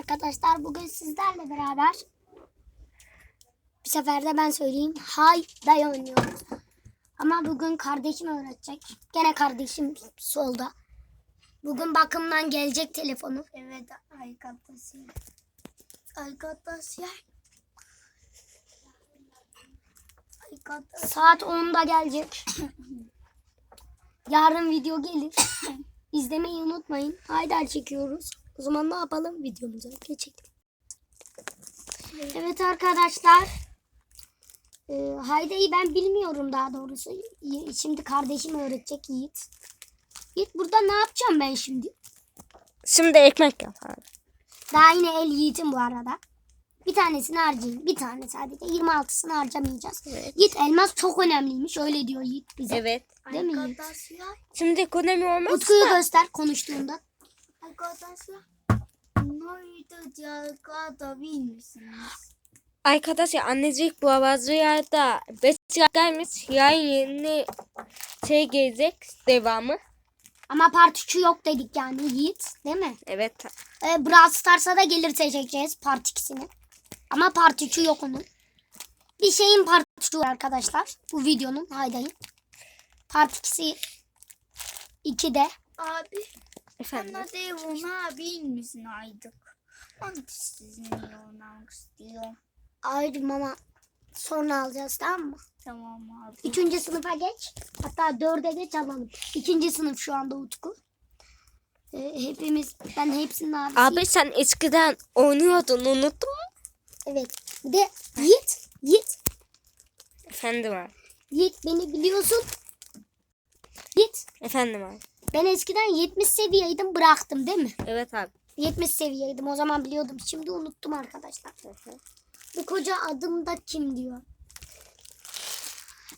arkadaşlar. Bugün sizlerle beraber bir sefer de ben söyleyeyim. Hay day oynuyoruz. Ama bugün kardeşim öğretecek. Gene kardeşim solda. Bugün bakımdan gelecek telefonu. Evet arkadaşlar. Arkadaşlar. Saat 10'da gelecek. Yarın video gelir. İzlemeyi unutmayın. Haydar çekiyoruz. O zaman ne yapalım? Videomuza geçelim. Evet arkadaşlar. Ee, Hayda'yı ben bilmiyorum daha doğrusu. Şimdi kardeşim öğretecek Yiğit. Yiğit burada ne yapacağım ben şimdi? Şimdi ekmek yap abi. Daha yine el Yiğit'in bu arada. Bir tanesini harcayayım. Bir tane sadece. 26'sını harcamayacağız. Evet. Yiğit elmas çok önemliymiş. Öyle diyor Yiğit bize. Evet. Değil mi Yiğit? Şimdi ekonomi olmaz Utku'yu göster konuştuğunda. Arkadaşlar. Nerede arkada bilmişsiniz? Arkadaşlar annecik bu bazı yerde beş gelmiş. Yeni şey gelecek devamı. Ama part 3'ü yok dedik yani Yiğit. Değil mi? Evet. Ee, Brawl Stars'a da gelirse çekeceğiz part 2'sini. Ama part 3'ü yok onun. Bir şeyin part 3'ü var arkadaşlar. Bu videonun haydayın. Part 2'si 2'de. Abi. Efendim. Bana de ona bilmişsin aydık. Hangisini oynamak istiyorum? Ayrım ama sonra alacağız tamam mı? Tamam abi. Üçüncü sınıfa geç. Hatta dörde geç alalım. İkinci sınıf şu anda Utku. Ee, hepimiz ben hepsinin abisiyim. Abi sen eskiden oynuyordun unuttun mu? Evet. Bir de Yiğit. Yiğit. Efendim abi. Yiğit beni biliyorsun. Yiğit. Efendim abi. Ben eskiden 70 seviyeydim bıraktım değil mi? Evet abi. 70 seviyeydim o zaman biliyordum. Şimdi unuttum arkadaşlar. Bu koca adım da kim diyor?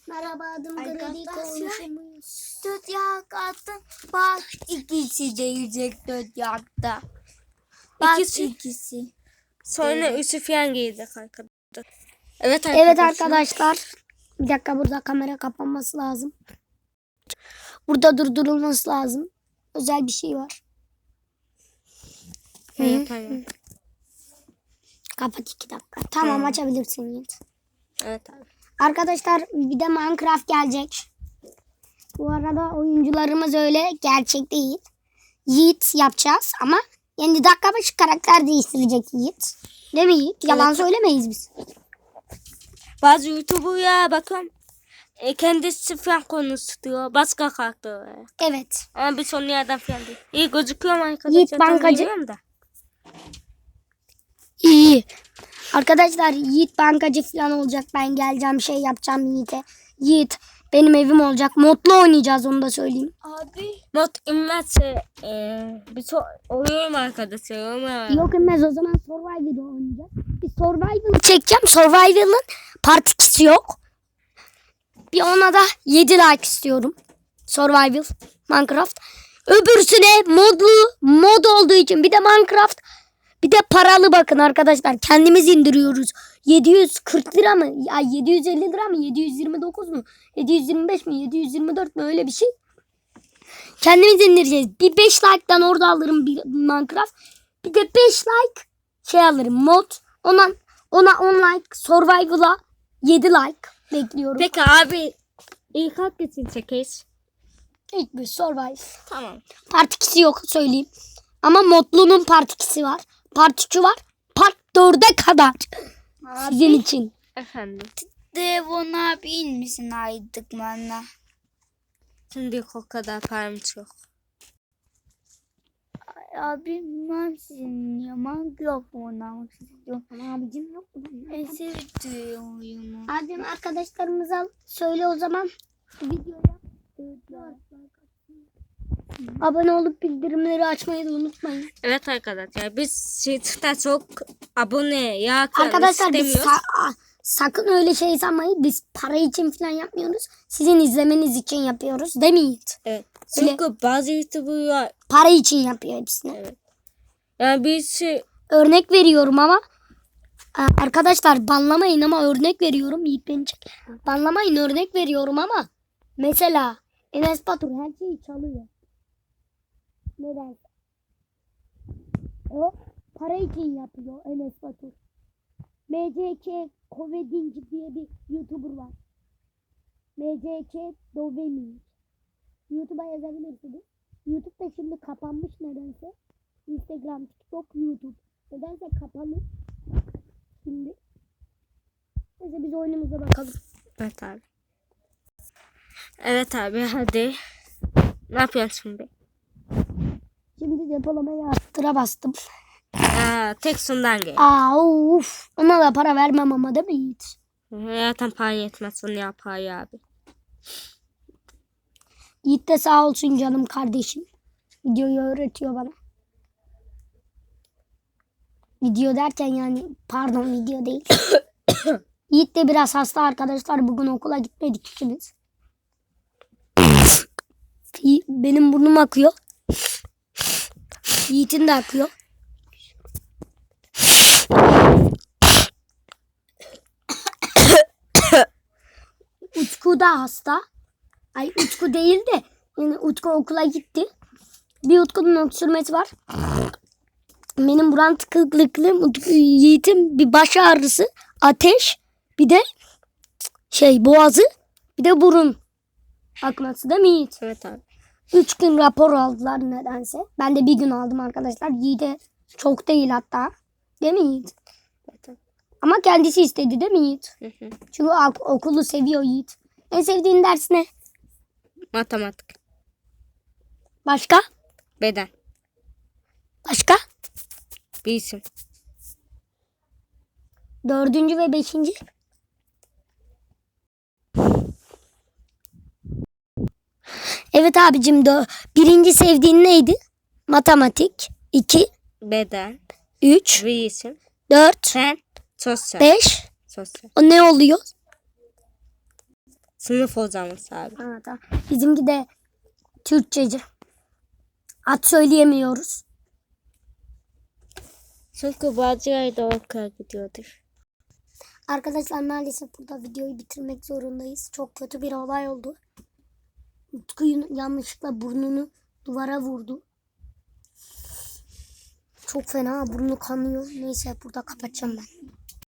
Merhaba adım Arkadaşlar. konuşumuz. Dört yak attın. Bak ikisi gelecek dört yakta. Bak İkisi. ikisi. Sonra üçü falan gelecek arkadaşlar. Evet arkadaşlar. Evet arkadaşlar. Bir dakika burada kamera kapanması lazım. Burada durdurulması lazım. Özel bir şey var. Evet, tamam. Kapat iki dakika. Tamam Tamam. açabilirsin Yiğit. Evet abi. Arkadaşlar bir de Minecraft gelecek. Bu arada oyuncularımız öyle gerçek değil. Yiğit yapacağız ama yani dakika başı karakter değiştirecek Yiğit. Değil mi Yiğit? Yalan Evet. söylemeyiz biz. Bazı YouTuber'ya bakın e, kendisi falan konuşuyor. Başka karakter. Evet. Ama bir son yerden falan değil. İyi gözüküyor mu arkadaşlar? Yiğit bankacı. da. İyi. Arkadaşlar Yiğit bankacı falan olacak. Ben geleceğim şey yapacağım Yiğit'e. Yiğit benim evim olacak. Modlu oynayacağız onu da söyleyeyim. Abi. Not inmezse e, bir so oluyorum arkadaşlar. Oluyorum. Yok inmez o zaman Survivor'da oynayacağız. Bir Survival çekeceğim. Survival'ın part 2'si yok. Bir ona da 7 like istiyorum. Survival Minecraft. Öbürsüne modlu mod olduğu için bir de Minecraft bir de paralı bakın arkadaşlar. Kendimiz indiriyoruz. 740 lira mı? Ay 750 lira mı? 729 mu? 725 mi? 724 mi? Öyle bir şey. Kendimiz indireceğiz. Bir 5 like'dan orada alırım bir Minecraft. Bir de 5 like şey alırım mod. Ona ona 10 like survival'a 7 like bekliyorum. Peki abi ilk hangisini çekeyiz? İlk bir survival. Tamam. Part 2'si yok söyleyeyim. Ama modlunun part 2'si var. Part 3'ü var. Part 4'e kadar. Sizin için. Efendim. De ona bilmişsin aydık bana. Şimdi o kadar param yok. Abi ben sizin yaman yok oynamak istiyorum. Ama abicim yok mu? En sevdiğim oyunu. Abim arkadaşlarımıza söyle o zaman. Videoya. Abone olup bildirimleri açmayı da unutmayın. Evet arkadaşlar biz YouTube'da çok abone yakın Arkadaşlar biz sakın öyle şey sanmayın. Biz para için falan yapmıyoruz. Sizin izlemeniz için yapıyoruz. Yiğit? Evet. Öyle- Çünkü bazı YouTuber'lar Para için yapıyor hepsini. yani biz şey, Örnek veriyorum ama a, arkadaşlar banlamayın ama örnek veriyorum. Yiğit beni çek. Banlamayın örnek veriyorum ama mesela Enes Batur her şeyi çalıyor. Neden? O para için yapıyor Enes Batur. MCK Kovedinci diye bir YouTuber var. MCK Dovemi. YouTube'a yazabilirsiniz. YouTube da şimdi kapanmış nedense. Instagram, TikTok, YouTube. Nedense kapanmış. Şimdi. Neyse biz oyunumuza bakalım. Evet abi. Evet abi hadi. Ne yapıyorsun şimdi? Şimdi depolamaya arttıra bastım. Aa, tek sundan gel. Aa of. Ona da para vermem ama değil mi Yiğit? Zaten para yetmez onu yapar ya abi. Yiğit de sağ olsun canım kardeşim. Videoyu öğretiyor bana. Video derken yani pardon video değil. Yiğit de biraz hasta arkadaşlar. Bugün okula gitmedik ikimiz. Benim burnum akıyor. Yiğit'in de akıyor. Utku da hasta. Ay Utku değil de yani Utku okula gitti. Bir Utku'nun öksürmesi var. Benim buram tıkıklıklığım, Utku, Yiğit'in bir baş ağrısı, ateş, bir de şey boğazı, bir de burun akması değil mi Yiğit? Evet abi. Üç gün rapor aldılar nedense. Ben de bir gün aldım arkadaşlar. Yiğit'e çok değil hatta. Değil mi Yiğit? Evet. Ama kendisi istedi değil mi Yiğit? Hı hı. Çünkü ok- okulu seviyor Yiğit. En sevdiğin ders ne? Matematik. Başka? Beden. Başka? Bir isim. Dördüncü ve beşinci. Evet abicim de birinci sevdiğin neydi? Matematik. 2, Beden. 3, Bir isim. 4, Sen. Sosyal. 5. Sosyal. O ne oluyor? Sınıf uzaması abi. Tamam. Bizimki de Türkçeci. Ad söyleyemiyoruz. Çünkü bazı yerde okula gidiyordur. Arkadaşlar maalesef burada videoyu bitirmek zorundayız. Çok kötü bir olay oldu. Utku yanlışlıkla burnunu duvara vurdu. Çok fena burnu kanıyor. Neyse burada kapatacağım ben.